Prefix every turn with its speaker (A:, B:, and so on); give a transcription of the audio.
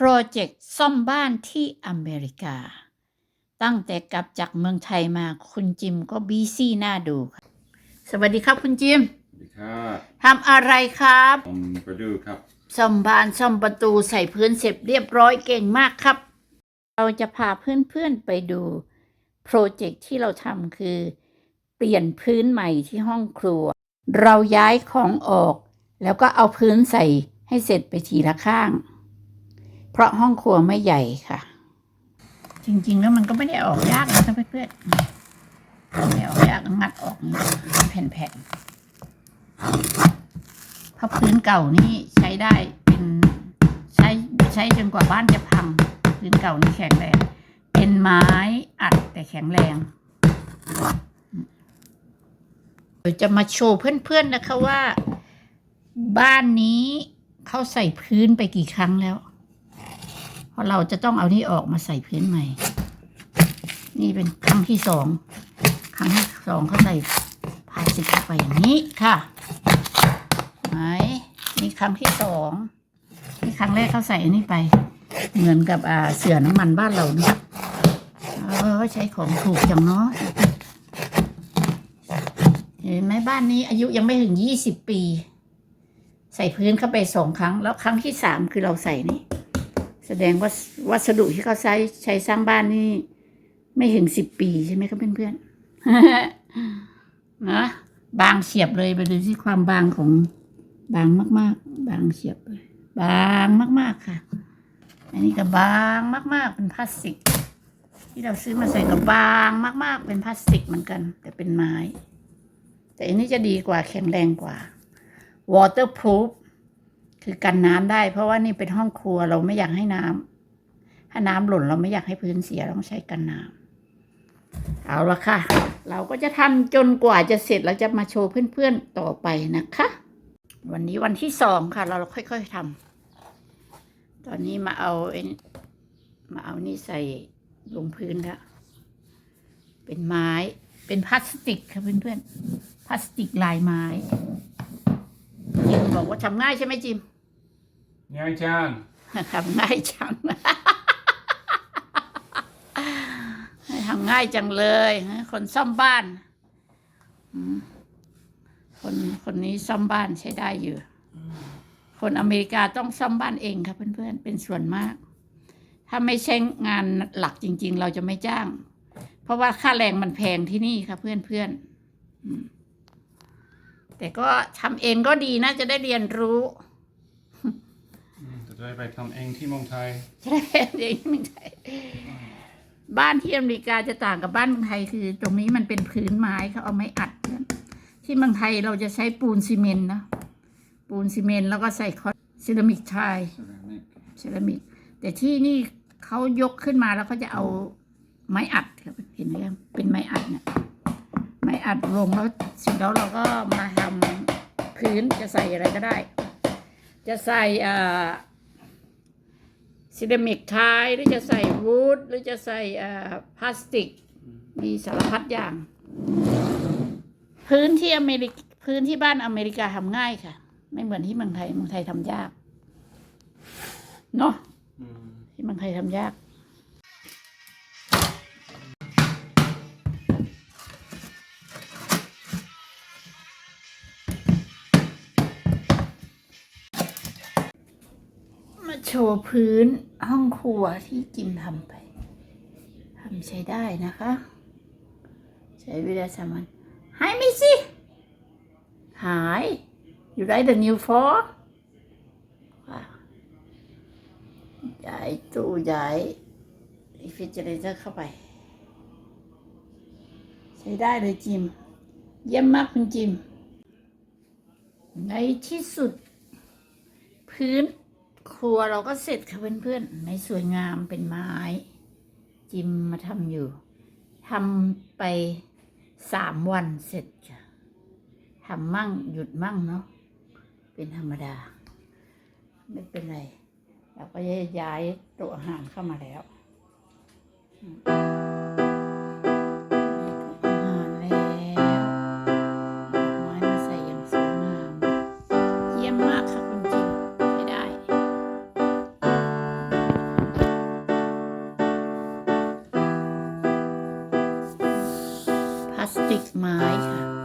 A: โปรเจกต์ซ่อมบ้านที่อเมริกา ตั้งแต่กลับจากเมืองไทยมาคุณจิมก็บีซี่น่าดูค่ะสวัสดีครับคุณจิม
B: สวัสดีครับ
A: ทำอะไรครับ
B: ผมประดูครับ
A: ซ่อมบ้านซ่อมประตูใส่พื้นเสร็จเรียบร้อยเก่งมากครับ เราจะพาเพื่อนๆไปดูโปรเจกต์ที่เราทำคือ เปลี่ยนพื้นใหม่ที่ห้องครัว เราย้ายของออก แล้วก็เอาพื้นใส่ให้เสร็จไปทีละข้าง เพราะห้องครัวไม่ใหญ่ค่ะ จริง ๆ แล้วมันก็ไม่ได้ออกยากนะเพื่อนๆไม่ออกยากงัดออกแผ่นๆเพราะพื้นเก่านี่ใช้ได้เป็นใช้ใช้จนกว่าบ้านจะพัง พื้นเก่านี่แข็งแรงเป็นไม้อัดแต่แข็งแรงเดี๋ยวจะมาโชว์เพื่อนๆนะคะว่า บ้านนี้เขาใส่พื้นไปกี่ครั้งแล้ว ราะเราจะต้องเอานี่ออกมาใส่พื้นใหม่ นี่เป็นครั้งที่สอง ครั้งที่สองเขาใส่พลาสติกเข้าไปอย่างนี้ค่ะไหมนี่ครั้งที่สองนี่ครั้งแรกเขาใส่อันนี้ไป เหมือนกับอ่าเสือน้ำมันบ้านเราเนี่ยเออใช้ของถูกจังเนาะเห็นไหมบ้านนี้อายุยังไม่ถึงยี่สิบปี ใส่พื้นเข้าไปสองครั้ง แล้วครั้งที่สามคือเราใส่นี่ แสดงว่าวัสดุที่เขาใช้ใช้สร้างบ้านนี่ไม่ถึงสิบปีใช่ไหมครับเพื่อนๆนะบางเฉียบเลยไปดูที่ความบางของบางมาก ๆ บางเฉียบเลยบางมาก ๆค่ะ อันนี้ก็บางมาก ๆ เป็นพลาสติก ที่เราซื้อมาใส่ก็บางมาก ๆ เป็นพลาสติกเหมือนกัน แต่เป็นไม้ แต่อันนี้จะดีกว่าแข็งแรงกว่า waterproof คือกันน้ำได้ เพราะว่านี่เป็นห้องครัวเราไม่อยากให้น้ำถ้าน้ำหล่นเราไม่อยากให้พื้นเสียต้องใช้กันน้ำเอาละค่ะ เราก็จะทำจนกว่าจะเสร็จแล้วจะมาโชว์เพื่อนๆต่อไปนะคะ วันนี้วันที่สองค่ะ เราค่อยๆทำตอนนี้มาเอาไอ้มาเอานี่ใส่ลงพื้นแล้วเป็นไม้เป็นพลาสติกค่ะเพื่อนๆพลาสติกลายไม้จิมบอกว่าทำง่ายใช่ไหมจิม
B: ง่ายจัง
A: ทำง่ายจังทำง่ายจังเลย คนซ่อมบ้าน คนคนนี้ซ่อมบ้านใช้ได้อยู่ คนอเมริกาต้องซ่อมบ้านเองครับเพื่อนๆ เป็นส่วนมาก ถ้าไม่ใช่งานหลักจริง ๆ เราจะไม่จ้าง เพราะว่าค่าแรงมันแพงที่นี่ครับเพื่อนๆอืมแต่ก็ทำเองก็ดีนะจะได้เรียนรู้
B: จะได้ไปทำเองที่เมืองไทย
A: จะได้เอย่างนี้เมืองไทยบ้านที่อเมริกาจะต่างกับบ้านเมืองไทยคือ ตรงนี้มันเป็นพื้นไม้เขาเอาไม้อัด ที่เมืองไทยเราจะใช้ปูนซีเมนต์นะปูนซีเมนต์แล้วก็ใส่คอนเซรามิกไทยเซรามิกแต่ที่นี่เขายกขึ้นมาแล้วเขาจะเอาไม้อัดครับเห็นไหมครับเป็นไม้อัดเนี่ยไม้อัดลงแล้วเสร็จแล้วเราก็มาทำพื้นจะใส่อะไรก็ได้ จะใส่อ่า ซิเดมิกไทยหรือจะใส่วูดหรือจะใส่เอ่อพลาสติก มีสารพัดอย่าง พื้นที่อเมริกพื้นที่บ้านอเมริกาทำง่ายค่ะ ไม่เหมือนที่เมืองไทยเมืองไทยทำยาก เนาะที่เมืองไทยทำยาก โชว์พื้นห้องครัวที่จิมทำไปทำใช้ได้นะคะ ใช้เวลาสามวันหายไหมสิหายอยู่ไรเด e new for ย้ายตู้ย้ายรีฟิเจเรเตอร์เข้าไป ใช้ได้เลยจิม เยี่ยมมากคุณจิม ในที่สุด พื้น ครัวเราก็เสร็จค่ะเพื่อนๆไม่สวยงามเป็นไม้ จิมมาทำอยู่ทำไปสามวันเสร็จค่ะทำมั่งหยุดมั่งเนาะเป็นธรรมดา ไม่เป็นไรเราก็ย้ายตัวอาหารเข้ามาแล้ว ไม้ค่ะ